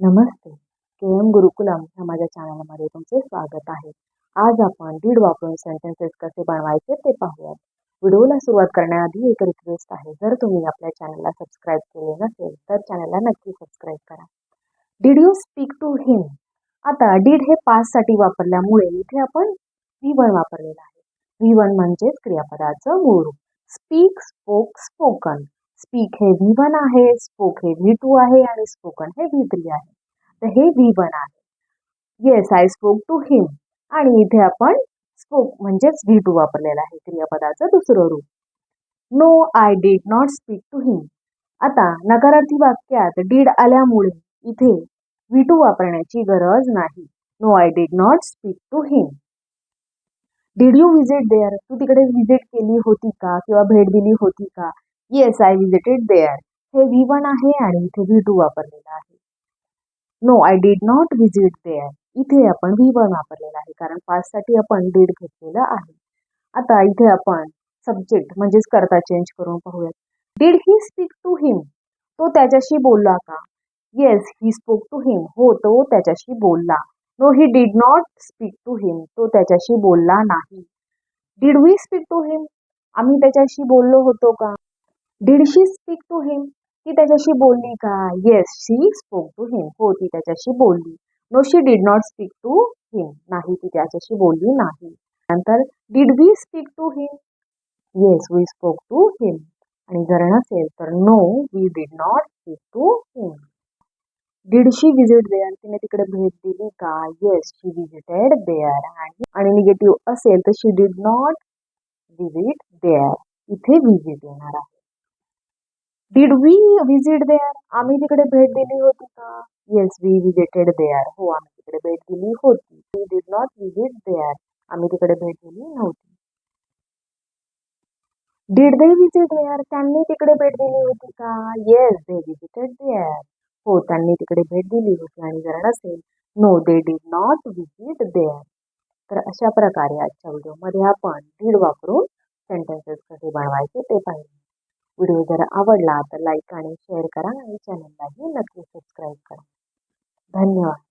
नमस्ते. के M Gurukulam ह्या माझ्या चॅनलमध्ये तुमचे स्वागत आहे. आज आपण डीड वापरून सेंटेन्सेस कसे बनवायचे ते पाहूयात. व्हिडिओला सुरुवात करण्याआधी एक रिक्वेस्ट आहे. जर तुम्ही आपल्या चॅनलला सबस्क्राईब केले नसेल तर चॅनलला नक्की सबस्क्राईब करा. Did you speak to him आता डीड हे पाससाठी वापरल्यामुळे इथे आपण व्ही वन वापरलेलं आहे. व्ही वन म्हणजेच क्रियापदाचं मूळ स्पीक स्पोक स्पोकन स्पीक हे व्ही वन आहे स्पोक हे व्ही टू आहे आणि स्पोकन हे व्ही थ्री आहे. तर हे व्ही वन आहे. Yes I spoke to him आणि इथे आपण स्पोक म्हणजेच व्ही टू वापरलेला आहे क्रियापदाचं दुसरं रूप. No I did not speak to him आता नकारार्थी वाक्यात डीड आल्यामुळे इथे व्ही टू वापरण्याची गरज नाही. No I did not speak to him did you visit there तू तिकडे व्हिजिट केली होती का? किंवा भेट दिली होती का? येस आय विजिटेड देअर हे व्ही वन आहे आणि इथे व्ही टू वापरलेलं आहे. No I did not visit there इथे आपण व्ही वन वापरलेला आहे कारण पाचसाठी आपण डीड घेतलेलं आहे. आता इथे आपण सब्जेक्ट म्हणजेच करता चेंज करून पाहूयात. Did he speak to him तो त्याच्याशी बोलला का? Yes he spoke to him हो तो त्याच्याशी बोलला. No he did not speak to him तो त्याच्याशी बोलला नाही. Did we speak to him आम्ही त्याच्याशी बोललो होतो का? Did she speak to him ती त्याच्याशी बोलली का? Yes she spoke to him हो ती त्याच्याशी बोलली. No she did not speak to him नाही ती त्याच्याशी बोलली नाही. नंतर did we speak to him yes we spoke to him आणि जर नसेल तर no we did not speak to him did she visit there तिने तिकडे भेट दिली का? येस शी विजिटेड देअर आणि निगेटिव्ह असेल तर she did not visit there इथे विजिट येणार आहे. डीड वी विज़िट देअर आम्ही तिकडे भेट दिली होती का? येस वी विजिटेड देअर हो, आम्ही तिकडे भेट दिली होती. We did not visit there आम्ही तिकडे भेट दिली नव्हती. डीड दे विज़िट देअर त्यांनी तिकडे भेट दिली होती का? येस दे विजिटेड देअर हो, त्यांनी तिकडे भेट दिली होती. आणि जर नसेल no they did not visit there तर अशा प्रकारे आजच्या व्हिडिओमध्ये आपण डीड वापरून सेंटेन्सेस कसे बनवायचे ते पाहिले. व्हिडिओ जर आवडला तर लाईक आणि शेअर करा आणि चॅनललाही नक्की सबस्क्राईब करा. धन्यवाद.